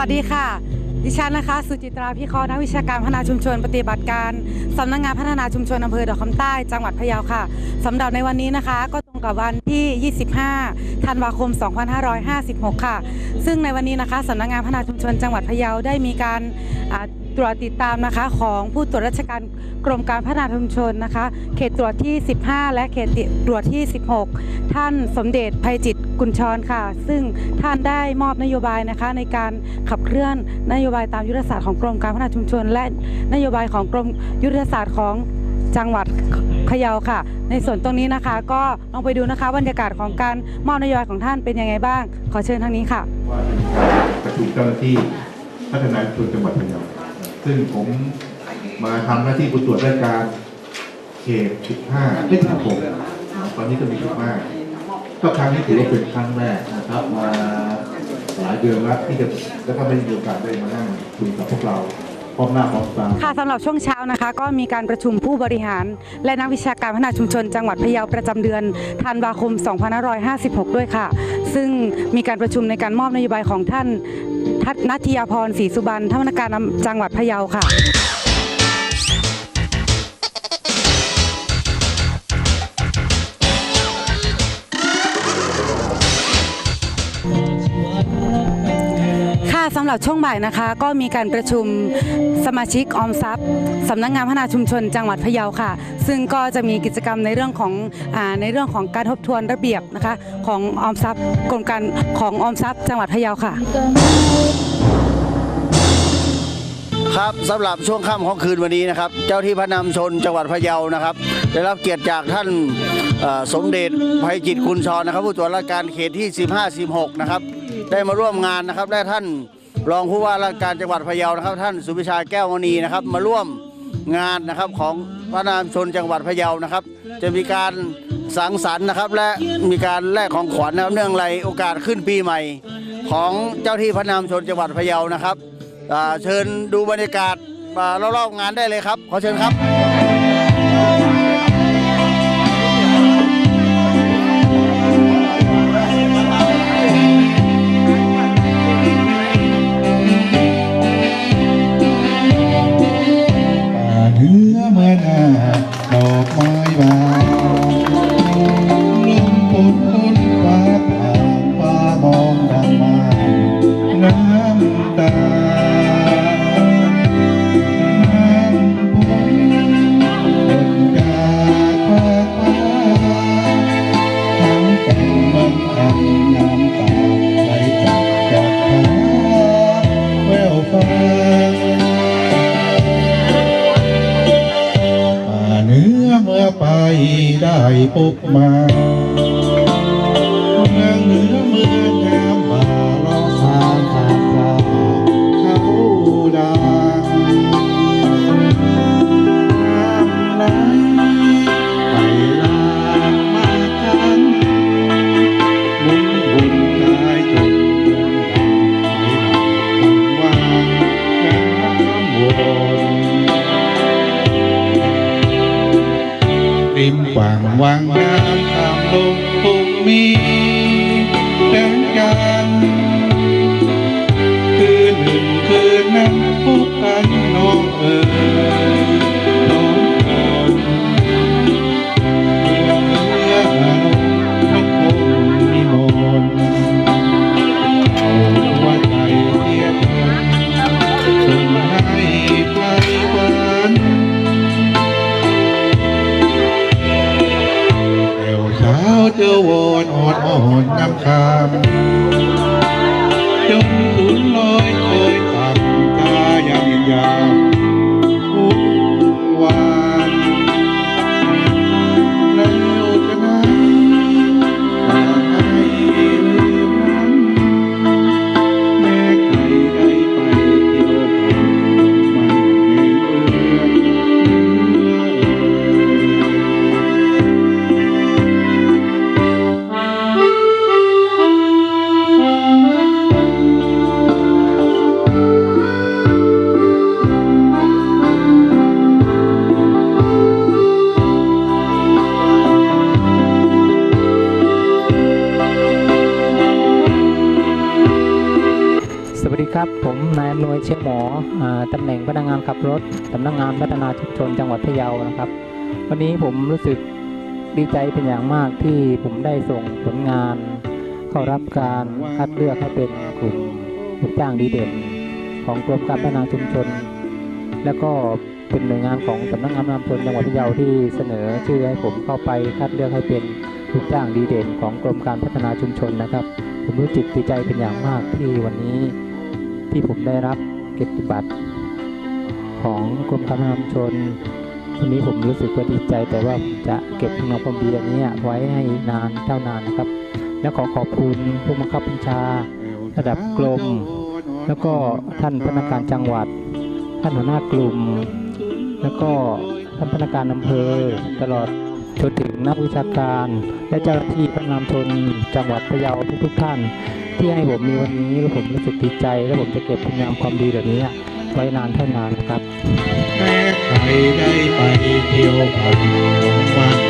วัสดีค่ะ ดิฉันนะคะ สุจิตราพิคราะห์นักวิชาการพัฒนาชุมชน ปฏิบัติการสำนักงานพัฒนาชุมชนอำเภอดอกคำใต้จังหวัดพะเยาค่ะสำหรับในวันนี้นะคะ ก็ตรงกับวันที่ 25 ธันวาคม 2556 ค่ะ ซึ่งในวันนี้นะคะสำนักงานพัฒนาชุมชนจังหวัดพะเยาได้มีการ ตรวจติดตามนะคะของผู้ตรวจราชการกรมการพัฒนาชุมชนนะคะ เขตตรวจที่ 15 และเขตตรวจที่ 16 ท่านสมเด็จภัยจิตกุญชรค่ะ ซึ่งท่านได้มอบนโยบายนะคะ ในการขับเคลื่อนนโยบายตามยุทธศาสตร์ของกรมการพัฒนาชุมชน และนโยบายของกรมยุทธศาสตร์ของจังหวัดพะเยาค่ะ ในส่วนตรงนี้นะคะ ก็ลองไปดูนะคะบรรยากาศของการมอบนโยบายของท่านเป็นยังไงบ้าง ขอเชิญทางนี้ค่ะว่าจะมีการประชุมเจ้าหน้าที่พัฒนาชุมชนจังหวัดพะเยา ซึ่งผมมาทำหน้าที่ผู้ตรวจราชการเขต 15ไม่ถึงผมตอนนี้ก็มี 15 ก็ครั้งนี้ถือว่าเป็นครั้งแรกนะครับมาหลายเดือนแล้วที่จะแล้วก็ไม่มีโอกาสได้มานั่งคุยกับพวกเรา พร้อมหน้าพร้อมตาค่ะสำหรับช่วงเช้านะคะ ก็มีการประชุมผู้บริหาร และนักวิชาการพัฒนาชุมชน จังหวัดพะเยาประจำเดือนธันวาคม 2556 ด้วยค่ะ ซึ่งมีการประชุมในการมอบนโยบายของท่านทัศนัทยาพรศรีสุบรรณท่านผู้ว่าการจังหวัดพะเยาค่ะ สำหรับช่วงบ่ายนะคะ ก็มีการประชุมสมาชิกออมทรัพย์สำนักงานพัฒนาชุมชนจังหวัดพะเยาค่ะ ซึ่งก็จะมีกิจกรรมในเรื่องของอในเรื่องของการทบทวนระเบียบนะคะของออมทรัพย์กรมการของออมทรัพย์จังหวัดพะเยาค่ะ ครับสำหรับช่วงค่ำของคืนวันนี้นะครับ เจ้าที่พระนำชนจังหวัดพะเยานะครับ ได้รับเกียรติจากท่านสมเด็จภัยจิตกุลชรนะครับ ผู้ตรวจราชการเขตที่ 15 16 นะครับได้มาร่วมงานนะครับและท่าน รองผู้ว่าราชการจังหวัดพะเยานะครับ ท่านสุวิชาแก้วมณีนะครับ มาร่วมงานนะครับของพระนามชนจังหวัดพะเยานะครับ จะมีการสังสรรค์นะครับ และมีการแลกของขวัญนะครับเนื่องในโอกาสขึ้นปีใหม่ ของเจ้าที่พระนามชนจังหวัดพะเยานะครับเชิญดูบรรยากาศรอบๆงานได้เลยครับ ขอเชิญครับ ได้ สุ เชียงหมอตำแหน่งพนักงานขับรถสำนักงานพัฒนาชุมชนจังหวัดพะเยานะครับ วันนี้ผมรู้สึกดีใจเป็นอย่างมากที่ผมได้ส่งผลงาน เข้ารับการคัดเลือกให้เป็นกลุ่มลูกจ้างดีเด่น ของกรมการพัฒนาชุมชน แล้วก็เป็นหน่วยงานของสำนักงานนำชนจังหวัดพะเยาที่เสนอชื่อให้ผมเข้าไปคัดเลือกให้เป็นลูกจ้างดีเด่น ของกรมการพัฒนาชุมชนนะครับ ผมรู้สึกดีใจเป็นอย่างมากที่วันนี้ ที่ผมได้รับเกียรติบัตรของกรมการพัฒนาชุมชนวันนี้ผมรู้สึกว่าดีใจ แต่ว่าผมจะเก็บงานความดีอันนี้ไว้ให้นานเท่านานนะครับ และขอขอบคุณผู้บังคับบัญชา ระดับกรมแล้วก็ท่านพนักงานจังหวัด ท่านหัวหน้ากลุ่ม แล้วก็ท่านพนักงานอำเภอ ตลอดจนถึงนักวิชาการ และเจ้าหน้าที่พนักงานชนจังหวัดพะเยาทุกๆท่าน ที่ให้ผมมีวันนี้แล้วผมรู้สึกดีใจ และผมจะเก็บคุณงามความดีเหล่านี้ไว้นานเท่านานนะครับแม้ใครได้ไปเที่ยวพัน